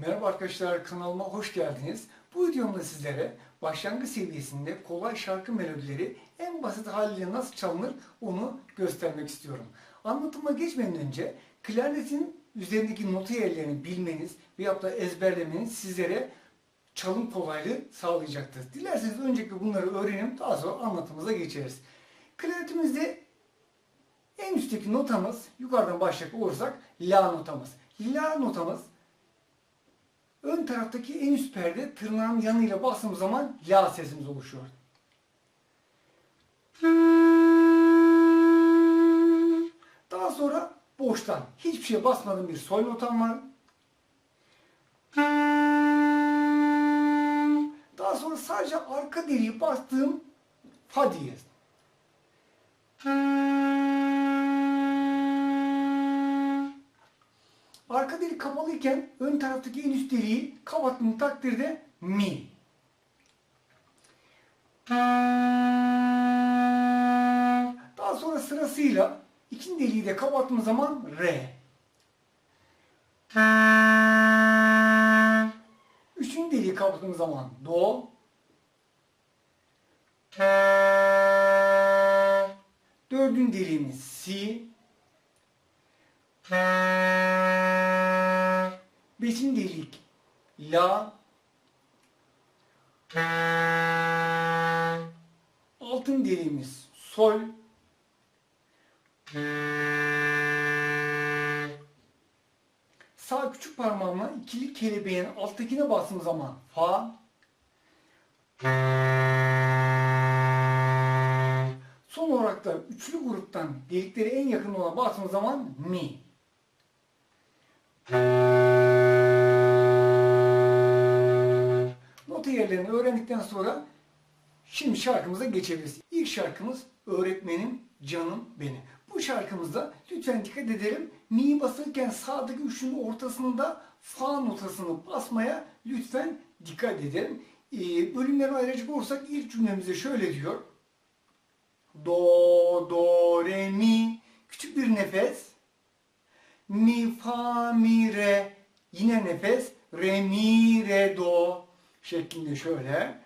Merhaba arkadaşlar kanalıma hoş geldiniz. Bu videomda sizlere başlangıç seviyesinde kolay şarkı melodileri en basit haliyle nasıl çalınır onu göstermek istiyorum. Anlatıma geçmeden önce klarnetin üzerindeki nota yerlerini bilmeniz veya da ezberlemeniz sizlere çalım kolaylığı sağlayacaktır. Dilerseniz öncelikle bunları öğrenelim daha sonra anlatımıza geçeriz. Klarnetimizde en üstteki notamız yukarıdan başlayacak olursak La notamız. La notamız ön taraftaki en üst perde tırnağın yanıyla bastığımız zaman La sesimiz oluşuyor. Daha sonra boştan hiçbir şeye basmadığım bir sol notam var. Daha sonra sadece arka deliği bastığım Fa diyez. Arka delik kapalıyken ön taraftaki en üst deliği kapattığım takdirde Mi. Daha sonra sırasıyla ikinci deliği de kapattığım zaman Re. Üçüncü deliği kapattığım zaman Do. Dördüncü deliğimiz Si. Beşinci delik La. Altın deliğimiz Sol. Sağ küçük parmağımla ikili kelebeğin alttakine bastığım zaman Fa. Son olarak da üçlü gruptan delikleri en yakın olan bastığım zaman Mi. Nota yerlerini öğrendikten sonra şimdi şarkımıza geçebiliriz. İlk şarkımız Öğretmenim Canım Benim. Bu şarkımızda lütfen dikkat edelim. Mi basırken sağdaki üçlünün ortasında fa notasını basmaya lütfen dikkat edelim. Ee, bölümleri ayıracak olursak ilk cümlemizde şöyle diyor. Do, do, re, mi. Küçük bir nefes. Mi, fa, mi, re. Yine nefes. Re, mi, re, do. Şeklinde şöyle.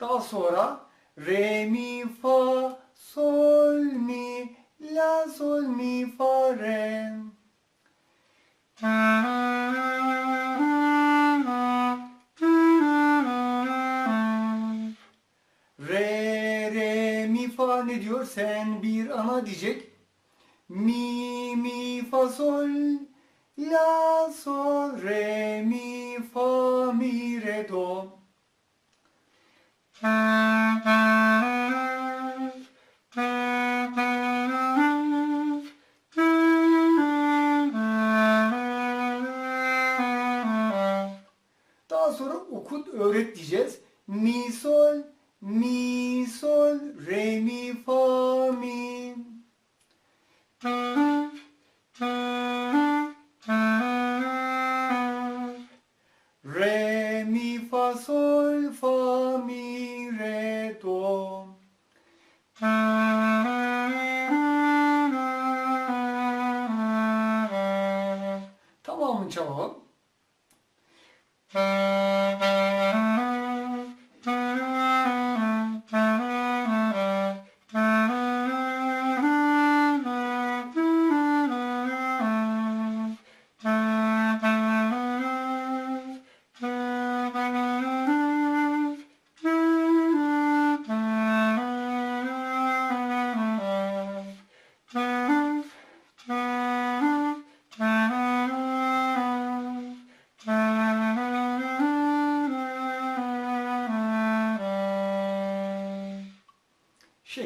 Daha sonra re, mi, fa, sol, mi, la, sol, mi, fa, re. Re, re, mi, fa ne diyor? Sen bir ana diyecek. Mi, fa, sol, la, sol, re, mi, fa, mi, re, do. Daha sonra okut öğret diyeceğiz. Mi sol, mi sol, re mi fa Mi fa sol fa mi re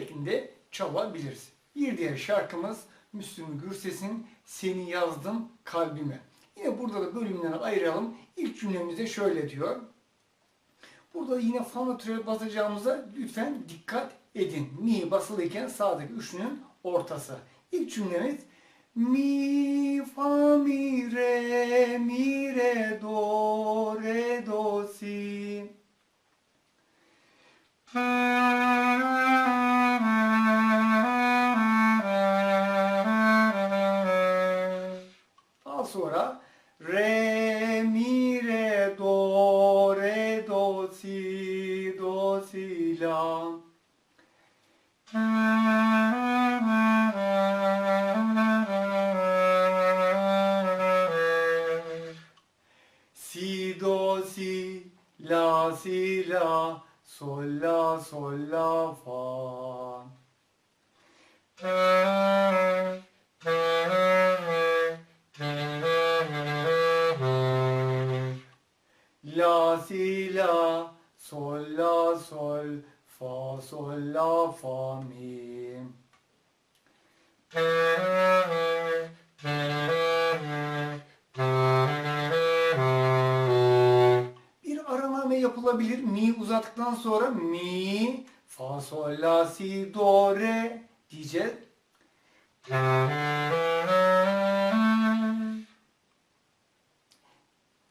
şeklinde çalabiliriz. Bir diğer şarkımız Müslüm Gürses'in Seni Yazdım Kalbime. Yine burada da bölümlere ayıralım. İlk cümlemizde şöyle diyor. Burada yine fa natürel basacağımıza lütfen dikkat edin. Mi basılıyken sağdaki üçlünün ortası. İlk cümlemiz Mi, fa, mi, re, mi, re, do, si do si la. Yapılabilir. Mi uzattıktan sonra mi, fa, sol, la, si, do, re diyeceğiz.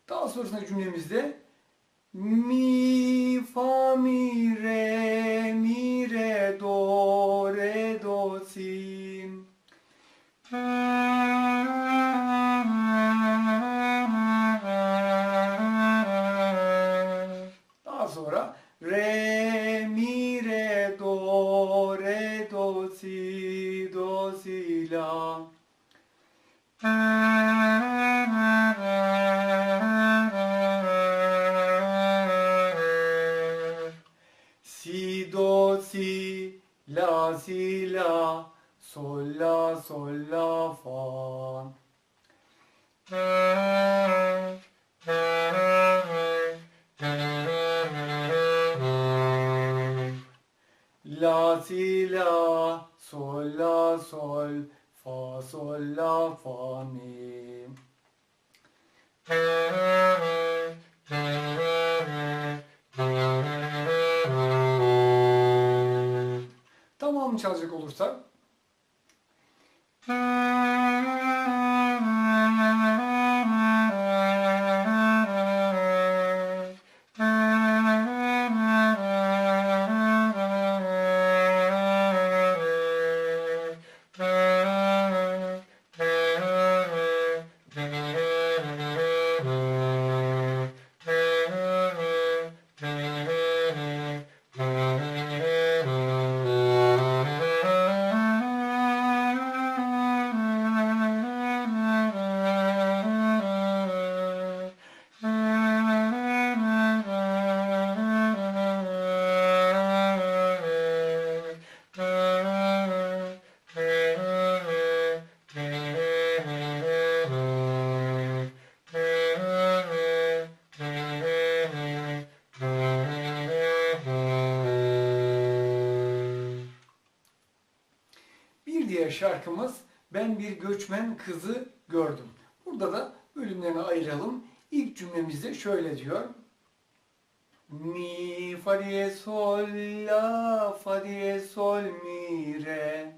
Daha sonrasında cümlemizde mi, fa, mi, re, mi, Sonra re mi re do re do si do si la. Si do si la si la sol la sol la fa. Si la sol la sol fa sol la fa mi. Tamam çalacak olursak. Bir diğer şarkımız Ben bir göçmen kızı gördüm. Burada da bölümlerine ayıralım. İlk cümlemizde şöyle diyor. Mi fa di sol la fa di sol mi re.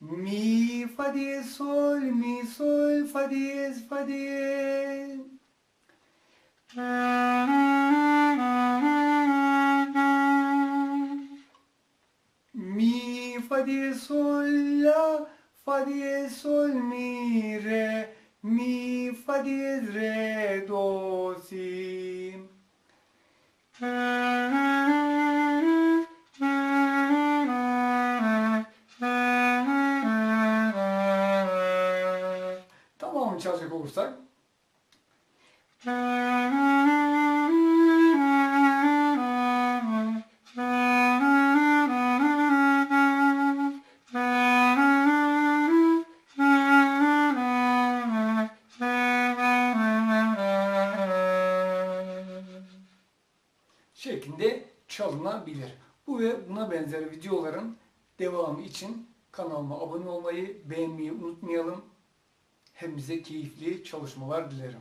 Mi fa di sol mi sol fa di fa di fa di sol la fa di sol mi re mi fa di re do si Tamam çalacak olursak şeklinde çalınabilir. Bu ve buna benzer videoların devamı için kanalıma abone olmayı, beğenmeyi unutmayalım. Hepimize keyifli çalışmalar dilerim.